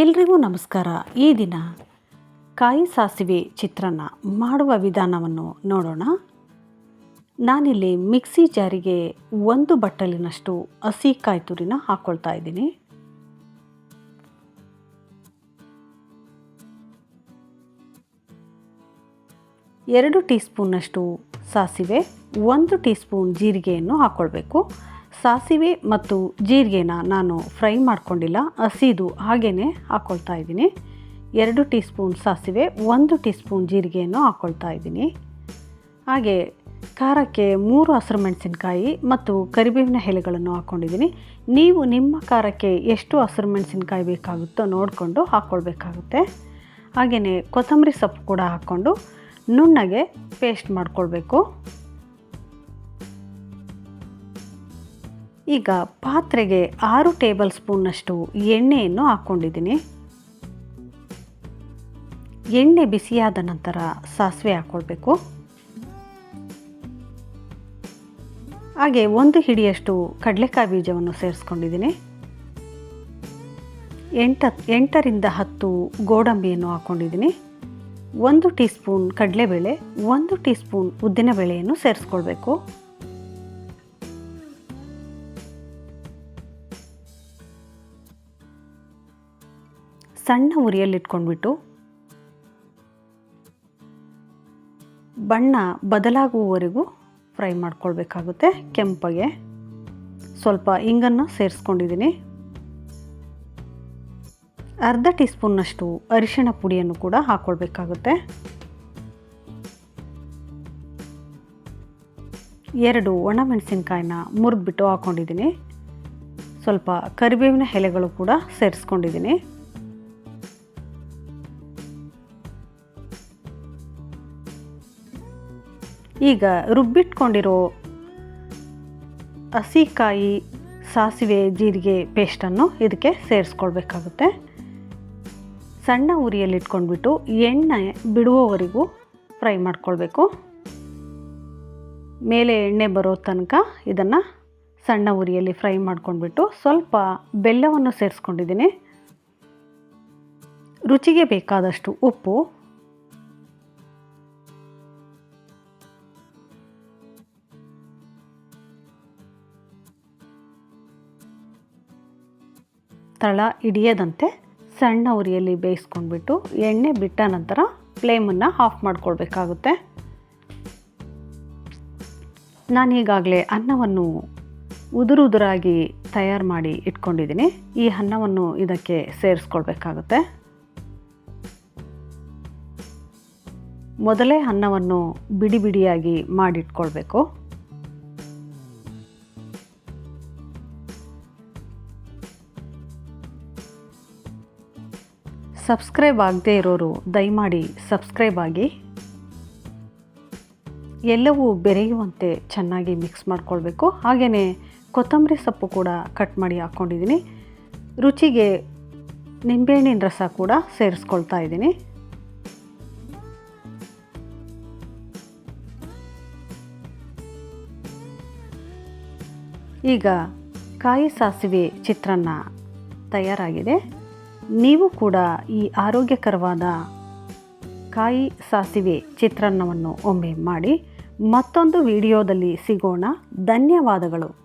ಎಲ್ರಿಗೂ ನಮಸ್ಕಾರ. ಈ ದಿನ ಕಾಯಿ ಸಾಸಿವೆ ಚಿತ್ರಾನ್ನ ಮಾಡುವ ವಿಧಾನವನ್ನು ನೋಡೋಣ. ನಾನಿಲ್ಲಿ ಮಿಕ್ಸಿ ಜಾರಿಗೆ ಒಂದು ಬಟ್ಟಲಿನಷ್ಟು ಹಸಿ ಕಾಯಿ ತುರಿನ ಹಾಕ್ಕೊಳ್ತಾ ಇದ್ದೀನಿ. ಎರಡು ಟೀ ಸ್ಪೂನ್ನಷ್ಟು ಸಾಸಿವೆ, ಒಂದು ಟೀ ಸ್ಪೂನ್ ಜೀರಿಗೆಯನ್ನು ಹಾಕ್ಕೊಳ್ಬೇಕು ಸಾಸಿವೆ ಮತ್ತು ಜೀರಿಗೆನ ನಾನು ಫ್ರೈ ಮಾಡ್ಕೊಂಡಿಲ್ಲ, ಹಸಿದು ಹಾಗೇ ಹಾಕ್ಕೊಳ್ತಾ ಇದ್ದೀನಿ. ಎರಡು ಟೀ ಸ್ಪೂನ್ ಸಾಸಿವೆ, ಒಂದು ಟೀ ಸ್ಪೂನ್ ಜೀರಿಗೆಯನ್ನು ಹಾಕ್ಕೊಳ್ತಾ ಇದ್ದೀನಿ. ಹಾಗೆ ಖಾರಕ್ಕೆ ಮೂರು ಹಸಿರು ಮೆಣಸಿನ್ಕಾಯಿ ಮತ್ತು ಕರಿಬೇವಿನ ಎಲೆಗಳನ್ನು ಹಾಕ್ಕೊಂಡಿದ್ದೀನಿ ನೀವು ನಿಮ್ಮ ಖಾರಕ್ಕೆ ಎಷ್ಟು ಹಸಿರು ಮೆಣಸಿನ್ಕಾಯಿ ಬೇಕಾಗುತ್ತೋ ನೋಡಿಕೊಂಡು ಹಾಕ್ಕೊಳ್ಬೇಕಾಗುತ್ತೆ ಹಾಗೆಯೇ ಕೊತ್ತಂಬರಿ ಸೊಪ್ಪು ಕೂಡ ಹಾಕ್ಕೊಂಡು ನುಣ್ಣಗೆ ಪೇಸ್ಟ್ ಮಾಡಿಕೊಳ್ಬೇಕು. ಈಗ ಪಾತ್ರೆಗೆ ಆರು ಟೇಬಲ್ ಸ್ಪೂನ್ನಷ್ಟು ಎಣ್ಣೆಯನ್ನು ಹಾಕ್ಕೊಂಡಿದ್ದೀನಿ. ಎಣ್ಣೆ ಬಿಸಿಯಾದ ನಂತರ ಸಾಸಿವೆ ಹಾಕ್ಕೊಳ್ಬೇಕು. ಹಾಗೆ ಒಂದು ಹಿಡಿಯಷ್ಟು ಕಡಲೆಕಾಯಿ ಬೀಜವನ್ನು ಸೇರಿಸ್ಕೊಂಡಿದ್ದೀನಿ. ಎಂಟ, ಎಂಟರಿಂದ ಹತ್ತು ಗೋಡಂಬಿಯನ್ನು ಹಾಕ್ಕೊಂಡಿದ್ದೀನಿ. ಒಂದು ಟೀ ಸ್ಪೂನ್ ಕಡಲೆಬೇಳೆ, ಒಂದು ಟೀ ಸ್ಪೂನ್ ಉದ್ದಿನಬೇಳೆಯನ್ನು ಸೇರಿಸ್ಕೊಳ್ಬೇಕು. ಸಣ್ಣ ಉರಿಯಲ್ಲಿಟ್ಕೊಂಡ್ಬಿಟ್ಟು ಬಣ್ಣ ಬದಲಾಗುವವರೆಗೂ ಫ್ರೈ ಮಾಡ್ಕೊಳ್ಬೇಕಾಗುತ್ತೆ ಕೆಂಪಗೆ. ಸ್ವಲ್ಪ ಇಂಗನ್ನು ಸೇರಿಸ್ಕೊಂಡಿದ್ದೀನಿ. ಅರ್ಧ ಟೀ ಸ್ಪೂನ್ನಷ್ಟು ಅರಿಶಿಣ ಪುಡಿಯನ್ನು ಕೂಡ ಹಾಕ್ಕೊಳ್ಬೇಕಾಗುತ್ತೆ ಎರಡು ಒಣಮೆಣಸಿನ್ಕಾಯಿನ ಮುರಿದ್ಬಿಟ್ಟು ಹಾಕ್ಕೊಂಡಿದ್ದೀನಿ ಸ್ವಲ್ಪ ಕರಿಬೇವಿನ ಎಲೆಗಳು ಕೂಡ ಸೇರಿಸ್ಕೊಂಡಿದ್ದೀನಿ. ಈಗ ರುಬ್ಬಿಟ್ಕೊಂಡಿರೋ ಹಸಿಕಾಯಿ ಸಾಸಿವೆ ಜೀರಿಗೆ ಪೇಸ್ಟನ್ನು ಇದಕ್ಕೆ ಸೇರಿಸ್ಕೊಳ್ಬೇಕಾಗುತ್ತೆ. ಸಣ್ಣ ಉರಿಯಲ್ಲಿ ಇಟ್ಕೊಂಡ್ಬಿಟ್ಟು ಎಣ್ಣೆ ಬಿಡುವವರೆಗೂ ಫ್ರೈ ಮಾಡ್ಕೊಳ್ಬೇಕು. ಮೇಲೆ ಎಣ್ಣೆ ಬರೋ ತನಕ ಇದನ್ನು ಸಣ್ಣ ಉರಿಯಲ್ಲಿ ಫ್ರೈ ಮಾಡ್ಕೊಂಡ್ಬಿಟ್ಟು ಸ್ವಲ್ಪ ಬೆಲ್ಲವನ್ನು ಸೇರಿಸ್ಕೊಂಡಿದ್ದೀನಿ. ರುಚಿಗೆ ಬೇಕಾದಷ್ಟು ಉಪ್ಪು ತಳ ಹಿಡಿಯದಂತೆ ಸಣ್ಣ ಉರಿಯಲ್ಲಿ ಬೇಯಿಸ್ಕೊಂಡ್ಬಿಟ್ಟು ಎಣ್ಣೆ ಬಿಟ್ಟ ನಂತರ ಫ್ಲೇಮನ್ನು ಆಫ್ ಮಾಡ್ಕೊಳ್ಬೇಕಾಗುತ್ತೆ. ನಾನೀಗಾಗಲೇ ಅನ್ನವನ್ನು ಉದುರುದುರಾಗಿ ತಯಾರು ಮಾಡಿ ಇಟ್ಕೊಂಡಿದ್ದೀನಿ. ಈ ಅನ್ನವನ್ನು ಇದಕ್ಕೆ ಸೇರಿಸ್ಕೊಳ್ಬೇಕಾಗುತ್ತೆ. ಮೊದಲೇ ಅನ್ನವನ್ನು ಬಿಡಿ ಬಿಡಿಯಾಗಿ ಮಾಡಿಟ್ಕೊಳ್ಬೇಕು. ಸಬ್ಸ್ಕ್ರೈಬ್ ಆಗದೇ ಇರೋರು ದಯಮಾಡಿ ಸಬ್ಸ್ಕ್ರೈಬ್ ಆಗಿ. ಎಲ್ಲವೂ ಬೆರೆಯುವಂತೆ ಚೆನ್ನಾಗಿ ಮಿಕ್ಸ್ ಮಾಡ್ಕೊಳ್ಬೇಕು. ಹಾಗೆಯೇ ಕೊತ್ತಂಬರಿ ಸೊಪ್ಪು ಕೂಡ ಕಟ್ ಮಾಡಿ ಹಾಕ್ಕೊಂಡಿದ್ದೀನಿ ರುಚಿಗೆ ನಿಂಬೆಹಣ್ಣಿನ ರಸ ಕೂಡ ಸೇರಿಸ್ಕೊಳ್ತಾ ಇದ್ದೀನಿ. ಈಗ ಕಾಯಿ ಸಾಸಿವೆ ಚಿತ್ರಾನ್ನ ತಯಾರಾಗಿದೆ. ನೀವು ಕೂಡ ಈ ಆರೋಗ್ಯಕರವಾದ ಕಾಯಿ ಸಾಸಿವೆ ಚಿತ್ರಾನ್ನವನ್ನು ಒಮ್ಮೆ ಮಾಡಿ ಮತ್ತೊಂದು ವಿಡಿಯೋದಲ್ಲಿ ಸಿಗೋಣ. ಧನ್ಯವಾದಗಳು.